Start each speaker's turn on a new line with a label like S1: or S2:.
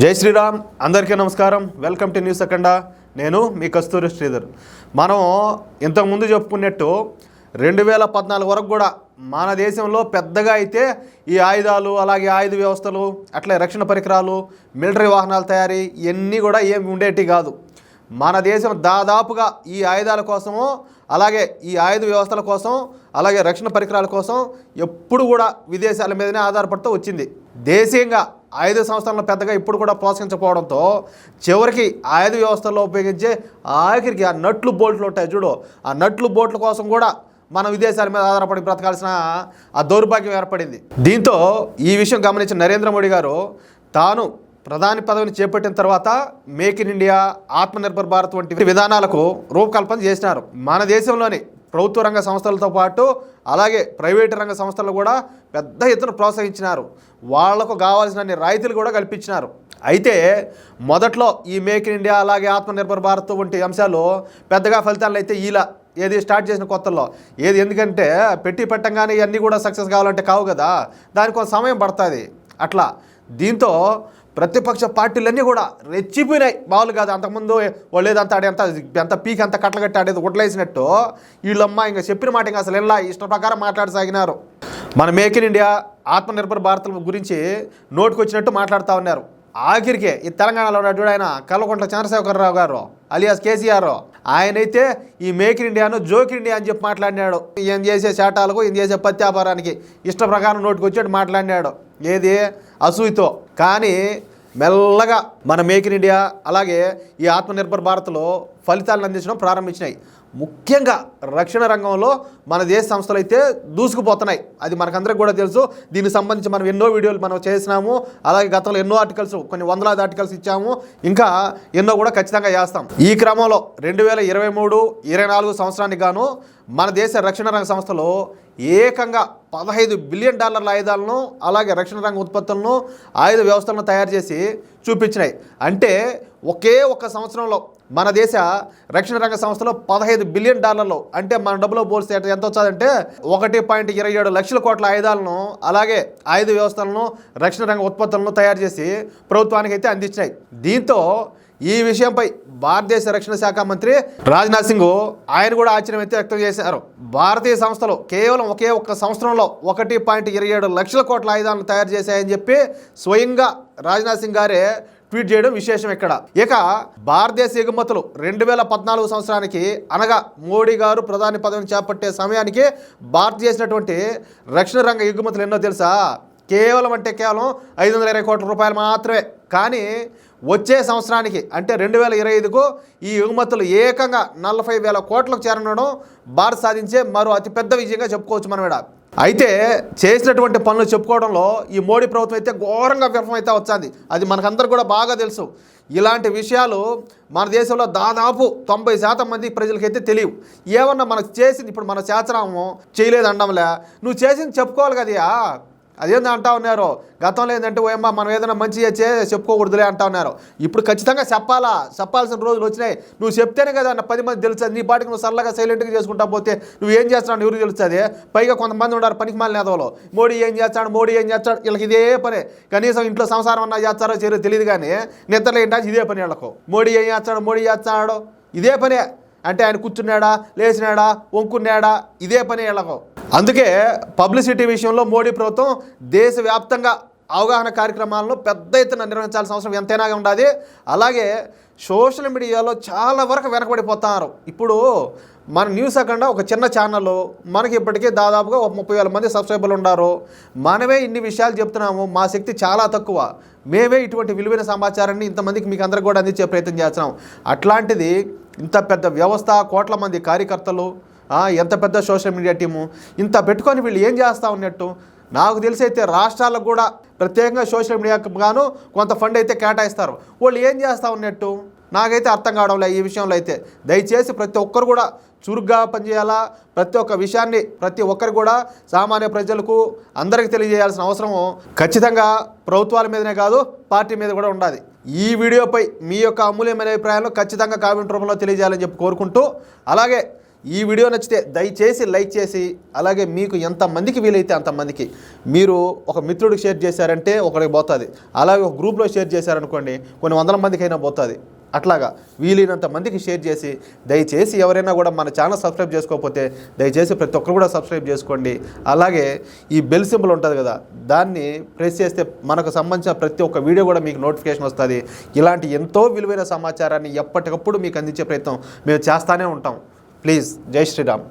S1: జై శ్రీరామ్ అందరికీ నమస్కారం. Welcome to news Akhanda. నేను మీ కస్తూరి శ్రీధర్. మనం ఇంతకుముందు చెప్పుకున్నట్టు రెండు వేల పద్నాలుగు వరకు కూడా మన దేశంలో పెద్దగా అయితే ఈ ఆయుధాలు అలాగే ఆయుధ వ్యవస్థలు అట్లే రక్షణ పరికరాలు మిలిటరీ వాహనాల తయారీ ఇవన్నీ కూడా ఏమి ఉండేటి కాదు. మన దేశం దాదాపుగా ఈ ఆయుధాల కోసము అలాగే ఈ ఆయుధ వ్యవస్థల కోసం అలాగే రక్షణ పరికరాల కోసం ఎప్పుడు కూడా విదేశాల మీదనే ఆధారపడుతూ వచ్చింది. దేశీయంగా ఆయుధ సంస్థలను పెద్దగా ఇప్పుడు కూడా ప్రోత్సహించకపోవడంతో చివరికి ఆయుధ వ్యవస్థల్లో ఉపయోగించే ఆఖరికి ఆ నట్లు బోల్ట్లు ఉంటాయి చూడు. ఆ నట్లు బోట్ల కోసం కూడా మన విదేశాల మీద ఆధారపడి బ్రతకాల్సిన ఆ దౌర్భాగ్యం ఏర్పడింది. దీంతో ఈ విషయం గమనించిన నరేంద్ర మోడీ గారు తాను ప్రధాని పదవిని చేపట్టిన తర్వాత make in India Atmanirbhar Bharat వంటి విధానాలకు రూపకల్పన చేసినారు. మన దేశంలోని ప్రభుత్వ రంగ సంస్థలతో పాటు అలాగే ప్రైవేటు రంగ సంస్థలు కూడా పెద్ద ఎత్తున ప్రోత్సహించినారు. వాళ్ళకు కావాల్సిన రాయితీలు కూడా కల్పించినారు. అయితే మొదట్లో ఈ మేక్ ఇన్ ఇండియా అలాగే ఆత్మనిర్భర్ భారత్ వంటి అంశాలు పెద్దగా ఫలితాలు అయితే ఇలా ఏది స్టార్ట్ చేసిన కొత్తల్లో ఏది ఎందుకంటే పెట్టి పెట్టంగానే ఇవన్నీ కూడా సక్సెస్ కావాలంటే కావు కదా. దానికి కొంత సమయం పడుతుంది. అట్లా దీంతో ప్రతిపక్ష పార్టీలన్నీ కూడా రెచ్చిపోయినాయి. మామూలు కాదు అంతకుముందు వాళ్ళు ఏదంతా ఆడే అంత ఎంత పీక్ అంత ఆడేది వడ్లేసినట్టు వీళ్ళమ్మ ఇంకా చెప్పిన మాట ఇంకా అసలు ఇలా ఇష్ట ప్రకారం మాట్లాడసాగినారు. మన make in India Atmanirbhar Bharat గురించి నోటుకు వచ్చినట్టు మాట్లాడుతూ ఉన్నారు. ఆఖరికే ఈ తెలంగాణలో ఉన్నటువంటి ఆయన కల్వకుంట్ల చంద్రశేఖరరావు గారు అలియాస్ కేసీఆర్. ఆయనైతే ఈ మేక్ ఇన్ ఇండియాను జోక్ ఇండియా అని చెప్పి మాట్లాడినాడు. ఈయన చేసే శాటాలకు ఈయన చేసే పత్యాపారానికి ఇష్ట ప్రకారం నోటికి వచ్చేట్టు మాట్లాడినాడు. ఏది? అసూయతో. కానీ మెల్లగా మన మేక్ ఇన్ ఇండియా అలాగే ఈ ఆత్మనిర్భర్ భారత్లో ఫలితాలను అందించడం ప్రారంభించినాయి. ముఖ్యంగా రక్షణ రంగంలో మన దేశ సంస్థలు అయితే దూసుకుపోతున్నాయి. అది మనకందరికి కూడా తెలుసు. దీనికి సంబంధించి మనం ఎన్నో వీడియోలు మనం చేసినాము. అలాగే గతంలో ఎన్నో ఆర్టికల్స్ కొన్ని వందలాది ఆర్టికల్స్ ఇచ్చాము. ఇంకా ఎన్నో కూడా ఖచ్చితంగా చేస్తాం. ఈ క్రమంలో రెండు వేల ఇరవై మూడు ఇరవై నాలుగు సంవత్సరానికి గాను మన దేశ రక్షణ రంగ సంస్థలు ఏకంగా పదహైదు బిలియన్ డాలర్ల ఆయుధాలను అలాగే రక్షణ రంగ ఉత్పత్తులను ఆయుధ వ్యవస్థలను తయారు చేసి చూపించినాయి. అంటే ఒకే ఒక్క సంవత్సరంలో మన దేశ రక్షణ రంగ సంస్థలో పదహైదు బిలియన్ డాలర్లు. అంటే మన డబ్బులో పోల్స్తే ఎంత వచ్చాదంటే ఒకటి పాయింట్ ఇరవై ఏడు లక్షల కోట్ల ఆయుధాలను అలాగే ఆయుధ వ్యవస్థలను రక్షణ రంగ ఉత్పత్తులను తయారు చేసి ప్రభుత్వానికి అయితే అందించినాయి. దీంతో ఈ విషయంపై భారతదేశ రక్షణ శాఖ మంత్రి రాజ్నాథ్ సింగ్ ఆయన కూడా ఆశ్చర్యం అయితే వ్యక్తం చేశారు. భారతీయ సంస్థలు కేవలం ఒకే ఒక్క సంవత్సరంలో ఒకటి పాయింట్ ఇరవై ఏడు లక్షల కోట్ల ఆయుధాలను తయారు చేశాయని చెప్పి స్వయంగా రాజ్నాథ్ సింగ్ గారే ట్వీట్ చేయడం విశేషం ఇక్కడ. ఇక భారతదేశ ఎగుమతులు రెండు వేల పద్నాలుగు సంవత్సరానికి అనగా మోడీ గారు ప్రధాని పదవిని చేపట్టే సమయానికి భారత్ చేసినటువంటి రక్షణ రంగ ఎగుమతులు ఎన్నో తెలుసా? కేవలం అంటే కేవలం ఐదు వందల ఇరవై కోట్ల రూపాయలు మాత్రమే. కానీ వచ్చే సంవత్సరానికి అంటే రెండు వేల ఇరవై ఐదుకు ఈ ఎగుమతులు ఏకంగా నలభై వేల కోట్లకు చేరడం భారత్ సాధించే మరో అతిపెద్ద విజయంగా చెప్పుకోవచ్చు మనం ఇక్కడ. అయితే చేసినటువంటి పనులు చెప్పుకోవడంలో ఈ మోడీ ప్రభుత్వం అయితే ఘోరంగా విఫలమైతే వచ్చింది. అది మనకందరూ కూడా బాగా తెలుసు. ఇలాంటి విషయాలు మన దేశంలో దాదాపు తొంభై శాతం మంది ప్రజలకైతే తెలియవు. ఏమన్నా మనకు చేసింది ఇప్పుడు మన శాస్త్రము చేయలేదు అండంలే నువ్వు చేసింది చెప్పుకోవాలి కదా అదేందో అంటా ఉన్నారు? గతంలో ఏంటంటే ఓయమ్మ మనం ఏదైనా మంచి చే చెప్పుకోకూడదులే అంటా ఉన్నారు. ఇప్పుడు ఖచ్చితంగా చెప్పాలా? చెప్పాల్సిన రోజులు వచ్చినాయి. నువ్వు చెప్తేనే కదా అన్న పది మంది తెలుస్తుంది. నీ పాటికి నువ్వు సరళగా సైలెంట్గా చేసుకుంటా పోతే నువ్వు ఏం చేస్తున్నావు ఎవరికి తెలుస్తుంది? పైగా కొంతమంది ఉన్నారు పనికి మాలిన నేదవలో మోడీ ఏం చేస్తాడు? మోడీ ఏం చేస్తాడు? వీళ్ళకి ఇదే పని. కనీసం ఇంట్లో సంసారం అన్నా చేస్తారో చేయరో తెలియదు కానీ నిద్రలో ఏంటంటే ఇదే పని వీళ్ళకు. మోడీ ఏం చేస్తాడు? మోడీ చేస్తాడు? ఇదే పనే. అంటే ఆయన కూర్చున్నాడా లేచినాడా వంకున్నాడా ఇదే పని ఎలాగో. అందుకే పబ్లిసిటీ విషయంలో మోడీ ప్రభుత్వం దేశవ్యాప్తంగా అవగాహన కార్యక్రమాలను పెద్ద ఎత్తున నిర్వహించాల్సిన అవసరం ఎంతైనా ఉండాలి అలాగే సోషల్ మీడియాలో చాలా వరకు వెనకబడిపోతున్నారు ఇప్పుడు మన న్యూస్ అక్కడ ఒక చిన్న ఛానల్ మనకి ఇప్పటికే దాదాపుగా ఒక ముప్పై వేల మంది సబ్స్క్రైబర్లు ఉన్నారు. మనమే ఇన్ని విషయాలు చెప్తున్నాము మా శక్తి చాలా తక్కువ. మేమే ఇటువంటి విలువైన సమాచారాన్ని ఇంతమందికి మీకు అందరికి కూడా అందించే ప్రయత్నం చేస్తున్నాం. అట్లాంటిది ఇంత పెద్ద వ్యవస్థ కోట్ల మంది కార్యకర్తలు ఎంత పెద్ద సోషల్ మీడియా టీము ఇంత పెట్టుకొని వీళ్ళు ఏం చేస్తూ ఉన్నట్టు? నాకు తెలిసి అయితే రాష్ట్రాలకు కూడా ప్రత్యేకంగా సోషల్ మీడియాకు గాను కొంత ఫండ్ అయితే కేటాయిస్తారు. వాళ్ళు ఏం చేస్తూ ఉన్నట్టు? నాకైతే అర్థం కావడం లేదు ఈ విషయంలో అయితే. దయచేసి ప్రతి ఒక్కరు కూడా చురుగ్గా పనిచేయాలా? ప్రతి ఒక్క విషయాన్ని ప్రతి ఒక్కరు కూడా సామాన్య ప్రజలకు అందరికీ తెలియజేయాల్సిన అవసరం ఖచ్చితంగా ప్రభుత్వాల మీదనే కాదు పార్టీ మీద కూడా ఉండాలి. ఈ వీడియోపై మీ యొక్క అమూల్యమైన అభిప్రాయాలను ఖచ్చితంగా కామెంట్ రూపంలో తెలియజేయాలని చెప్పి కోరుకుంటూ అలాగే ఈ వీడియో నచ్చితే దయచేసి లైక్ చేసి అలాగే మీకు ఎంతమందికి వీలైతే అంతమందికి మీరు ఒక మిత్రుడికి షేర్ చేశారంటే ఒకరికి పోతుంది. అలాగే ఒక గ్రూప్లో షేర్ చేశారనుకోండి కొన్ని వందల మందికి అయినా పోతుంది. అట్లాగా వీలైనంత మందికి షేర్ చేసి దయచేసి ఎవరైనా కూడా మన ఛానల్ సబ్స్క్రైబ్ చేసుకోకపోతే దయచేసి ప్రతి ఒక్కరు కూడా సబ్స్క్రైబ్ చేసుకోండి. అలాగే ఈ బెల్ సింబల్ ఉంటుంది కదా దాన్ని ప్రెస్ చేస్తే మనకు సంబంధించిన ప్రతి ఒక్క వీడియో కూడా మీకు నోటిఫికేషన్ వస్తుంది. ఇలాంటి ఎంతో విలువైన సమాచారాన్ని ఎప్పటికప్పుడు మీకు అందించే ప్రయత్నం మేము చేస్తానే ఉంటాం. ప్లీజ్ జై శ్రీరామ్.